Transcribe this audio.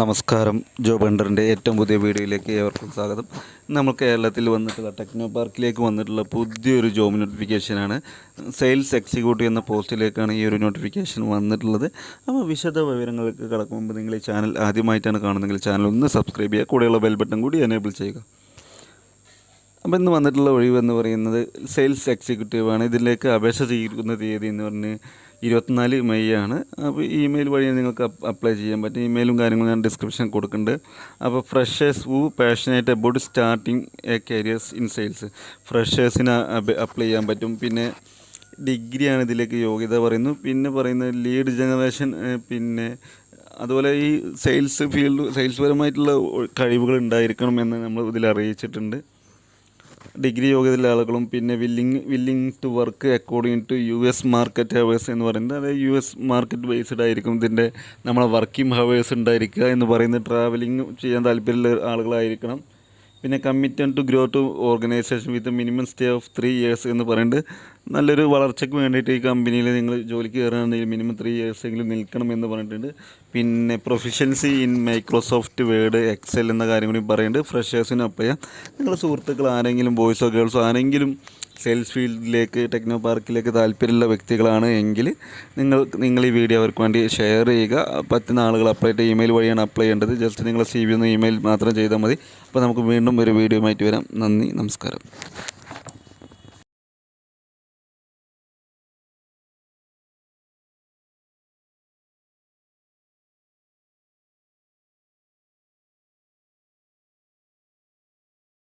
നമസ്കാരം. ജോ ബണ്ടറിന്റെ ഏറ്റവും പുതിയ വീഡിയോയിലേക്ക് ഏവർക്കും സ്വാഗതം. നമ്മൾ കേരളത്തിൽ വന്നിട്ടുള്ള ടെക്നോ പാർക്കിലേക്ക് വന്നിട്ടുള്ള പുതിയൊരു ജോബ് നോട്ടിഫിക്കേഷനാണ്. സെയിൽസ് എക്സിക്യൂട്ടീവ് എന്ന പോസ്റ്റിലേക്കാണ് ഈ ഒരു നോട്ടിഫിക്കേഷൻ വന്നിട്ടുള്ളത്. അപ്പോൾ വിശദ വിവരങ്ങൾക്ക് കടക്കും മുമ്പ് നിങ്ങൾ ഈ ചാനൽ ആദ്യമായിട്ടാണ് കാണുന്നതെങ്കിൽ ചാനൽ ഒന്ന് സബ്സ്ക്രൈബ് ചെയ്യുക. കൂടെയുള്ള ബെൽ ബട്ടൺ കൂടി എനേബിൾ ചെയ്യുക. അപ്പോൾ ഇന്ന് വന്നിട്ടുള്ള ഒഴിവ് എന്ന് പറയുന്നത് സെയിൽസ് എക്സിക്യൂട്ടീവ് ആണ്. ഇതിലേക്ക് അപേക്ഷ ചെയ്യുന്ന തീയതി എന്ന് പറഞ്ഞ് ഇരുപത്തിനാല് മെയ് ആണ്. അപ്പോൾ ഇമെയിൽ വഴി നിങ്ങൾക്ക് അപ്ലൈ ചെയ്യാൻ പറ്റും. ഇമെയിലും കാര്യങ്ങളും ഞാൻ ഡിസ്ക്രിപ്ഷൻ കൊടുക്കുന്നുണ്ട്. അപ്പോൾ freshers who passionate about starting a careers in sales ഫ്രഷേഴ്സിന് apply ചെയ്യാൻ പറ്റും. പിന്നെ ഡിഗ്രിയാണ് ഇതിലേക്ക് യോഗ്യത പറയുന്നു. പിന്നെ പറയുന്നത് ലീഡ് ജനറേഷൻ പിന്നെ അതുപോലെ ഈ സെയിൽസ് ഫീൽഡ് സെയിൽസ് പരമായിട്ടുള്ള കഴിവുകൾ ഉണ്ടായിരിക്കണം എന്ന് നമ്മൾ ഇതിൽ അറിയിച്ചിട്ടുണ്ട്. ഡിഗ്രി യോഗ്യതയുള്ള ആളുകളും പിന്നെ willing willing to work according to U S market hours എന്ന് പറയുന്നത് അതായത് യു എസ് മാർക്കറ്റ് ബേസ്ഡ് ആയിരിക്കും. ഇതിന്റെ നമ്മളെ വർക്കിംഗ് ഹവേഴ്സ് ഉണ്ടായിരിക്കുക എന്ന് പറയുന്നത് ട്രാവലിംഗ് ചെയ്യാൻ താല്പര്യമുള്ള ആളുകളായിരിക്കണം. പിന്നെ commit to grow to organisation with minimum stay of three years എന്ന് പറയുന്നത് നല്ലൊരു വളർച്ചയ്ക്ക് വേണ്ടിയിട്ട് ഈ കമ്പനിയിൽ നിങ്ങൾ ജോലിക്ക് കയറുകയാണെങ്കിൽ മിനിമം ത്രീ ഇയേഴ്സ് എങ്കിലും നിൽക്കണം എന്ന് പറഞ്ഞിട്ടുണ്ട്. പിന്നെ proficiency in Microsoft Word Excel എന്ന കാര്യം കൂടി പറയുന്നുണ്ട്. ഫ്രഷേഴ്സിന് ചെയ്യാം നിങ്ങളുടെ സുഹൃത്തുക്കൾ ആരെങ്കിലും ബോയ്സോ ഗേൾസോ ആരെങ്കിലും സെയിൽസ് ഫീൽഡിലേക്ക് ടെക്നോ പാർക്കിലേക്ക് താല്പര്യമുള്ള വ്യക്തികളാണ് എങ്കിൽ നിങ്ങൾ നിങ്ങൾ ഈ വീഡിയോ അവർക്ക് വേണ്ടി ഷെയർ ചെയ്യുക. പറ്റുന്ന ആളുകൾ അപ്ലൈ ചെയ്ത് ഇമെയിൽ വഴിയാണ് അപ്ലൈ ചെയ്യേണ്ടത്. ജസ്റ്റ് നിങ്ങൾ സി വി ഒന്ന് ഇമെയിൽ മാത്രം ചെയ്താൽ മതി. അപ്പോൾ നമുക്ക് വീണ്ടും ഒരു വീഡിയോ ആയിട്ട് വരാം. നന്ദി നമസ്കാരം.